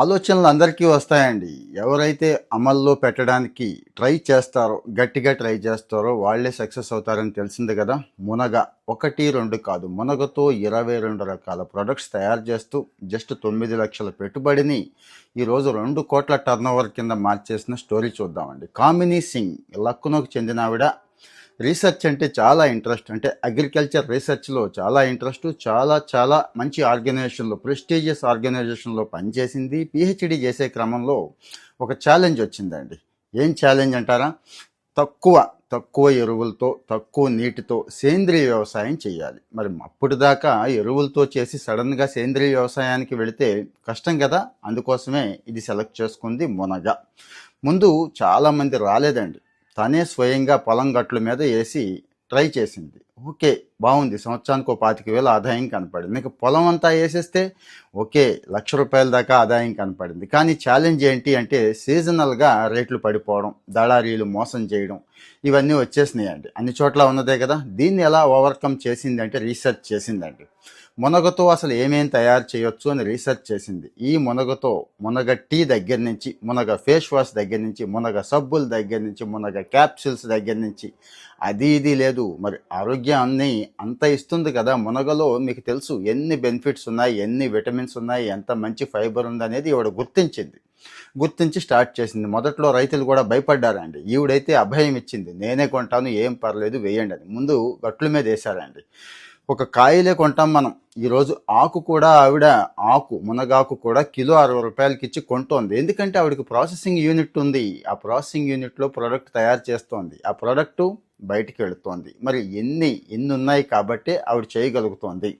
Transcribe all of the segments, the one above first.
ఆలోచనలు అందరికీ వస్తాయండి. ఎవరైతే అమల్లో పెట్టడానికి ట్రై చేస్తారో గట్టిగా ట్రై చేస్తారో వాళ్ళే సక్సెస్ అవుతారని తెలిసింది కదా. మునగ ఒకటి రెండు కాదు. మునగతో ఇరవై రెండు రకాల ప్రొడక్ట్స్ తయారు చేస్తూ జస్ట్ తొమ్మిది లక్షల పెట్టుబడిని ఈరోజు రెండు కోట్ల టర్నోవర్ కింద మార్చేసిన స్టోరీ చూద్దామండి. కామినీ సింగ్ లక్నోకి చెందిన ఆవిడ రీసెర్చ్ అంటే చాలా ఇంట్రెస్ట్. అంటే అగ్రికల్చర్ రీసెర్చ్లో చాలా ఇంట్రెస్ట్ చాలా చాలా మంచి ఆర్గనైజేషన్లో ప్రెస్టీజియస్ ఆర్గనైజేషన్లో పనిచేసింది. పిహెచ్డి చేసే క్రమంలో ఒక ఛాలెంజ్ వచ్చిందండి. ఏం ఛాలెంజ్ అంటారా? తక్కువ తక్కువ ఎరువులతో తక్కువ నీటితో సేంద్రియ వ్యవసాయం చేయాలి. మరి అప్పుడు దాకా ఎరువులతో చేసి సడన్గా సేంద్రియ వ్యవసాయానికి వెళితే కష్టం కదా? అందుకోసమే ఇది సెలెక్ట్ చేసుకుంది మునగ. ముందు చాలామంది రాలేదండి. తనే స్వయంగా పొలం గట్ల మీద వేసి ట్రై చేసింది. ఓకే బాగుంది. సంవత్సరానికి ఒక పాతిక వేల ఆదాయం కనపడింది. మీకు పొలం అంతా వేసేస్తే ఓకే లక్ష రూపాయల దాకా ఆదాయం కనపడింది. కానీ ఛాలెంజ్ ఏంటి అంటే సీజనల్గా రేట్లు పడిపోవడం దళారీలు మోసం చేయడం ఇవన్నీ వచ్చేసినాయండి. అన్ని చోట్ల ఉన్నదే కదా? దీన్ని ఎలా ఓవర్కమ్ చేసింది అంటే రీసెర్చ్ చేసిందండి. మునగతో అసలు ఏమేమి తయారు చేయొచ్చు అని రీసెర్చ్ చేసింది. ఈ మునగతో మునగ టీ దగ్గర నుంచి మునగ ఫేస్ వాష్ దగ్గర నుంచి మునగ సబ్బుల దగ్గర నుంచి మునగ క్యాప్సిల్స్ దగ్గర నుంచి. అది ఇది లేదు. మరి ఆరోగ్యాన్ని అంత ఇస్తుంది కదా. మునగలో మీకు తెలుసు ఎన్ని బెనిఫిట్స్ ఉన్నాయి ఎన్ని విటమిన్స్ ఉన్నాయి ఎంత మంచి ఫైబర్ ఉంది అనేది ఈవిడ గుర్తించింది. గుర్తించి స్టార్ట్ చేసింది. మొదట్లో రైతులు కూడా భయపడ్డారండి. ఈవిడైతే అభయం ఇచ్చింది. నేనే కొంటాను ఏం పర్లేదు వేయండి అని. ముందు గట్ల మీద వేశారండి. ఒక కాయలే కొంటాం మనం. ఈరోజు ఆకు కూడా ఆవిడ ఆకు మునగాకు కూడా కిలో అరవై రూపాయలకి ఇచ్చి కొంటోంది. ఎందుకంటే ఆవిడకి ప్రాసెసింగ్ యూనిట్ ఉంది. ఆ ప్రాసెసింగ్ యూనిట్లో ప్రోడక్ట్ తయారు చేస్తోంది. ఆ ప్రోడక్ట్ బయటికి వెళుతోంది. మరి ఎన్ని ఎన్ని ఉన్నాయి కాబట్టి ఆవిడ చేయగలుగుతోంది.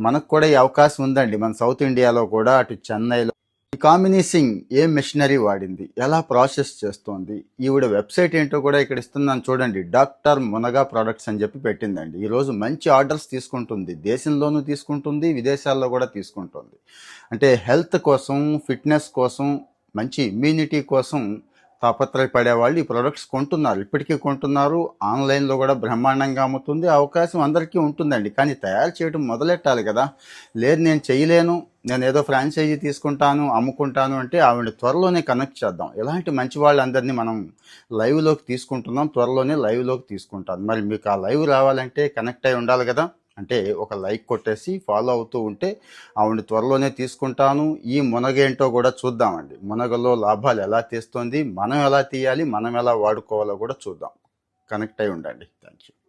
మనకు కూడా ఈ అవకాశం ఉందండి. మన సౌత్ ఇండియాలో కూడా అటు చెన్నైలో ఈ కామినీ సింగ్ ఏ మిషనరీ వాడింది? ఎలా ప్రాసెస్ చేస్తోంది? ఈవిడ వెబ్సైట్ ఏంటో కూడా ఇక్కడ ఇస్తున్నాను చూడండి. డాక్టర్ మునగా ప్రొడక్ట్స్ అని చెప్పి పెట్టిందండి. ఈరోజు మంచి ఆర్డర్స్ తీసుకుంటుంది. దేశంలోనూ తీసుకుంటుంది విదేశాల్లో కూడా తీసుకుంటుంది. అంటే హెల్త్ కోసం ఫిట్నెస్ కోసం మంచి ఇమ్యూనిటీ కోసం తాపత్రయపడే వాళ్ళు ఈ ప్రొడక్ట్స్ కొంటున్నారు. ఇప్పటికీ కొంటున్నారు. ఆన్లైన్లో కూడా బ్రహ్మాండంగా అమ్ముతుంది. అవకాశం అందరికీ ఉంటుందండి. కానీ తయారు చేయడం మొదలెట్టాలి కదా? లేదు నేను చేయలేను. నేను ఏదో ఫ్రాంచైజీ తీసుకుంటాను అమ్ముకుంటాను అంటే ఆవిడ త్వరలోనే కనెక్ట్ చేద్దాం. ఇలాంటి మంచి వాళ్ళందరినీ మనం లైవ్లోకి తీసుకుంటున్నాం త్వరలోనే లైవ్లోకి తీసుకుంటాను. మరి మీకు ఆ లైవ్ రావాలంటే కనెక్ట్ అయి ఉండాలి కదా? అంటే ఒక లైక్ కొట్టేసి ఫాలో అవుతూ ఉంటే ఆవిడ త్వరలోనే తీసుకుంటాను. ఈ మునగేంటో కూడా చూద్దామండి. మునగలో లాభాలు ఎలా తీస్తుంది మనం ఎలా తీయాలి మనం ఎలా వాడుకోవాలో కూడా చూద్దాం. కనెక్ట్ అయి ఉండండి. Thank you